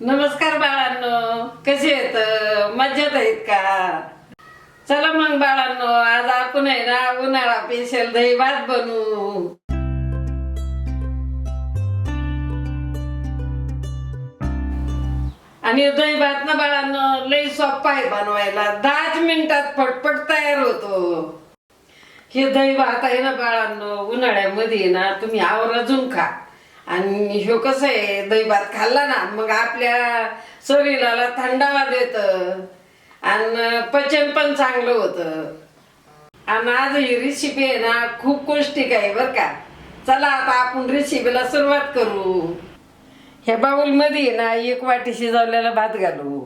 नमस्कार बाळांनो कसे आहेत? मज्जात आहेत का? चला मग बाळांनो आज आपण आहे ना उन्हाळा पेशल दही भात बनवू. आणि दही भात ना बाळांनो लई सोपा आहे बनवायला. दहाच मिनिटात पटपट तयार होतो. हे दही भात आहे ना बाळांनो उन्हाळ्यामध्ये ना तुम्ही आवर्जून खा. आणि ह्यो कसं आहे दही भात खाल्ला ना मग आपल्या शरीराला थंडावा देत. आणि पचन पण चांगलं होतं. आणि आज ही रेसिपी आहे ना खूप पौष्टिक आहे बरं का. चला आता आपण रेसिपीला सुरुवात करू. ह्या बाऊलमध्ये आहे ना एक वाटी शिजवलेला भात घालू.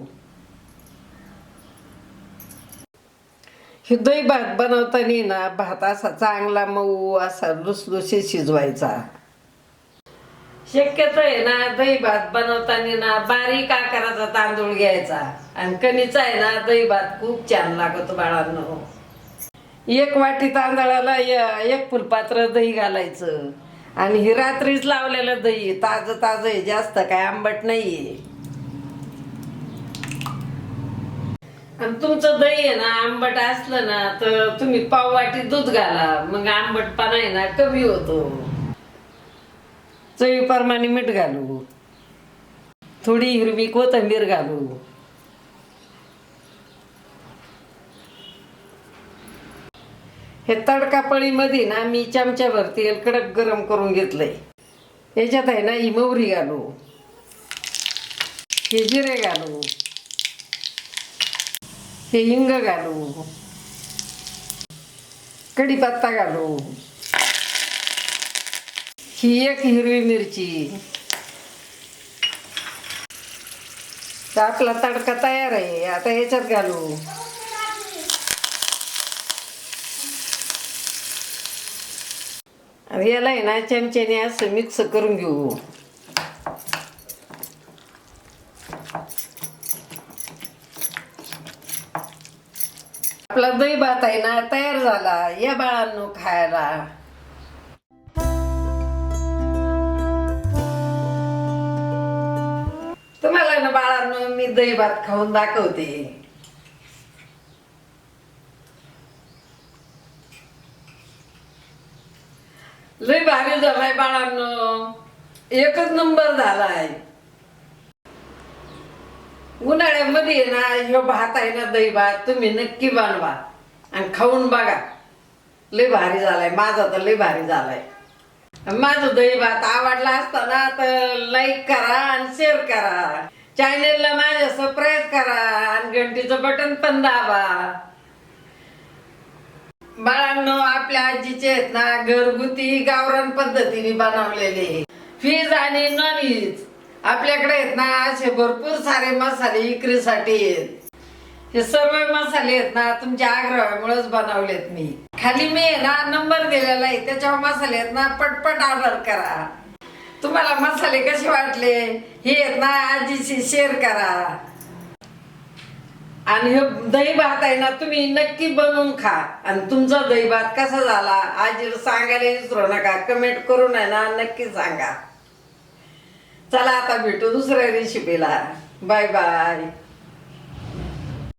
हे दही भात बनवताना ना भात असा चांगला मऊ असा लुसलुशी शिजवायचा. शक्यतो आहे ना दही भात बनवताना ना बारीक आकाराचा तांदूळ घ्यायचा. आणि कणीचा आहे ना दही भात खूप छान लागतो बाळांनो. एक वाटी तांदळाला एक फुलपात्र दही घालायचं. आणि ही रात्रीच लावलेलं दही ताजं ताजं आहे जास्त काय आंबट नाहीये. आणि तुमचं दही आहे ना आंबट असलं ना तर तुम्ही पाव वाटी दूध घाला. मग आंबटपणा आहे ना कमी होतो. चवीप्रमाणे मीठ घालू. थोडी हिरवी कोथिंबीर घालू. हे तडकापळीमध्ये ना मी चमच्याभर तेल कडक गरम करून घेतलंय. याच्यात आहे ना ही मोहरी घालू. हे जिरे घालू. हे हिंग घालू. कढीपत्ता घालू. ही एक हिरवी मिरची. आपला तडका तयार आहे आता याच्यात घालू. आणि याला आहे ना चमच्याने असं मिक्स करून घेऊ. आपला दही भात आहे ना तयार झाला. या बाळांनो खायला. बाळांनो मी दही भात खाऊन दाखवते. लय भारी झालाय बाळांनो. एकच नंबर झालाय. उन्हाळ्यामध्ये ना ह्यो भात आहे ना दही भात तुम्ही नक्की बनवा. आणि खाऊन बघा. लय भारी झालाय. माझा तर लय भारी झालाय. माझं दही भात आवडला असताना तर लाईक करा आणि शेअर करा. चॅनेलला माझ्या सबस्क्राईब करा आणि घंटीचं बटन पण दाबा. बाळांनो आपल्या आजीचे आहेत ना घरगुती गावरान पद्धतीने बनवलेले. फीज आणि नॉन व्हेज आपल्याकडे आहेत ना असे भरपूर सारे मसाले विक्रीसाठी आहेत. हे सर्व मसाले आहेत ना तुमच्या आग्रहामुळेच बनवलेत मी. खाली मी ना नंबर दिलेला आहे. त्याच्यावर मसाले आहेत ना पटपट ऑर्डर करा. तुम्हाला मसाले कसे वाटले? हे आहेत ना आजीशी शेअर करा. आणि हे दही भात आहे ना तुम्ही नक्की बनवून खा. आणि तुमचा दही भात कसा झाला? आजीला सांगायला विसरू नका. कमेंट करून आहे ना नक्की सांगा. चला आता भेटू दुसऱ्या रेसिपीला बाय बाय